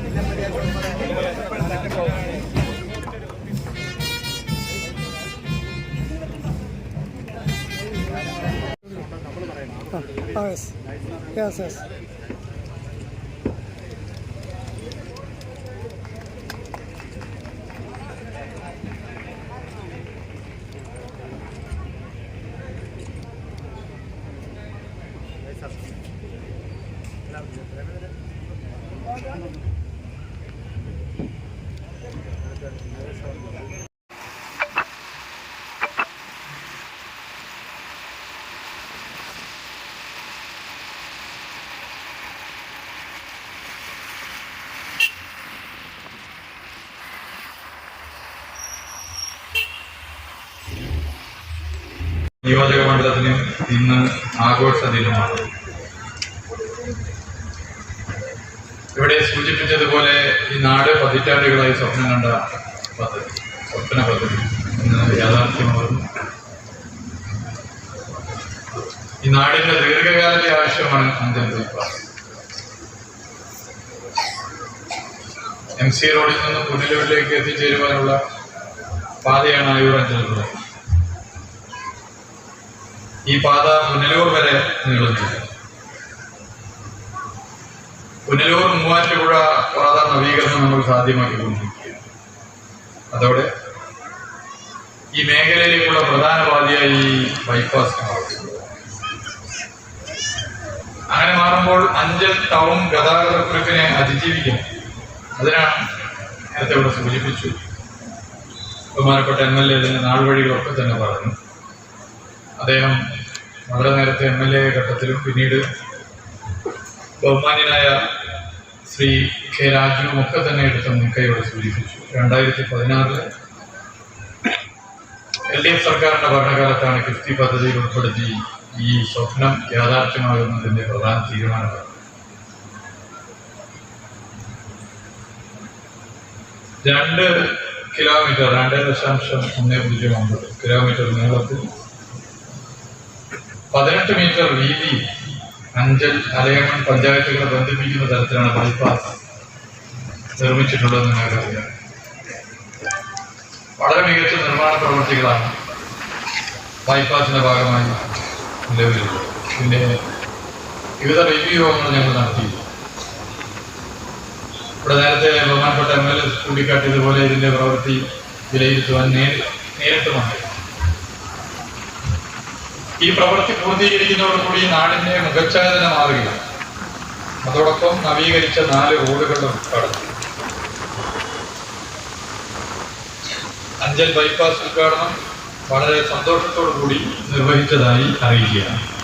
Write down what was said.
Ah. Yes, yes. നിയോജക മണ്ഡലത്തിന് ഇന്ന് ആഘോഷ ദിനമാണ്. ഇവിടെ സൂചിപ്പിച്ചതുപോലെ ഈ നാട് പതിറ്റാണ്ടുകളായി സ്വപ്നം കണ്ട പദ്ധതി സ്വപ്ന പദ്ധതി. ഇന്ന് യാഥാർത്ഥ്യമാകുന്നു ഈ നാടിന്റെ ദീർഘകാലത്തെ ആവശ്യമാണ് അഞ്ചൽ എം സി റോഡിൽ നിന്ന് പുനലൂരിലേക്ക് എത്തിച്ചേരുവാനുള്ള പാതയാണ് ആയൂർ അഞ്ചൽ ഈ പാത പുനലൂർ വരെ നീളുന്നില്ല പുനലൂർ മൂവാറ്റുപുഴ പാത നവീകരണം നമ്മൾ സാധ്യമാക്കിക്കൊണ്ടിരിക്കുകയാണ്. അതോടെ ഈ മേഖലയിലേക്കുള്ള പ്രധാന പാതയായി ബൈപ്പാസ് അങ്ങനെ മാറുമ്പോൾ അഞ്ചൽ ടൗൺ ഗതാഗത കുറിപ്പിനെ അതിജീവിക്കും അതിനാണ് നേരത്തെ ഇവിടെ സൂചിപ്പിച്ചു. ബഹുമാനപ്പെട്ട എം എൽ എ ഇതിന്റെ നാൾ വഴികളൊക്കെ തന്നെ പറഞ്ഞു. അദ്ദേഹം വളരെ നേരത്തെ എം എൽ എ ഘട്ടത്തിലും പിന്നീട് ബഹുമാന്യനായ ശ്രീ കെ രാജുവും ഒക്കെ തന്നെ എടുത്ത മുൻകൈയോടെ സൂചിപ്പിച്ചു. രണ്ടായിരത്തി പതിനാറിൽ എൽ ഡി എഫ് സർക്കാരിന്റെ ഭരണകാലത്താണ് കിഫ്തി പദ്ധതിയിൽ ഉൾപ്പെടുത്തി ഈ സ്വപ്നം യാഥാർത്ഥ്യമാകുന്നതിന്റെ പ്രധാന തീരുമാനമാണ്. രണ്ട് കിലോമീറ്റർ രണ്ട് ദശാംശം ഒന്ന് പൂജ്യം ഒമ്പത് കിലോമീറ്റർ നീളത്തിൽ പതിനെട്ട് മീറ്റർ വീതി അഞ്ചൽ അലയമൺ പഞ്ചായത്തുകളെ ബന്ധിപ്പിക്കുന്ന തരത്തിലാണ് ബൈപ്പാസ് നിർമ്മിച്ചിട്ടുള്ളതെന്ന് നിങ്ങൾക്കറിയാം വളരെ മികച്ച നിർമ്മാണ പ്രവൃത്തികളാണ് ബൈപ്പാസിന്റെ ഭാഗമായി നിലവിലുള്ളത്. പിന്നെ വിവിധ റിവ്യൂ ഞങ്ങൾ നടത്തി. ഇവിടെ നേരത്തെ ബഹുമാനപ്പെട്ട എം എൽ എ ചൂണ്ടിക്കാട്ടിയതുപോലെ ഇതിന്റെ പ്രവൃത്തി വിലയിരുത്തുവാൻ നേരി നേരിട്ട് വന്നിരുന്നു ഈ പ്രവൃത്തി പൂർത്തീകരിക്കുന്നതോടുകൂടി നാടിന്റെ മുഖച്ഛായ മാറുകയാണ് അതോടൊപ്പം നവീകരിച്ച നാല് റോഡുകളുടെ ഉദ്ഘാടനം. അഞ്ചൽ ബൈപ്പാസ് ഉദ്ഘാടനം വളരെ സന്തോഷത്തോടു കൂടി നിർവഹിച്ചതായി അറിയിക്കുകയാണ്.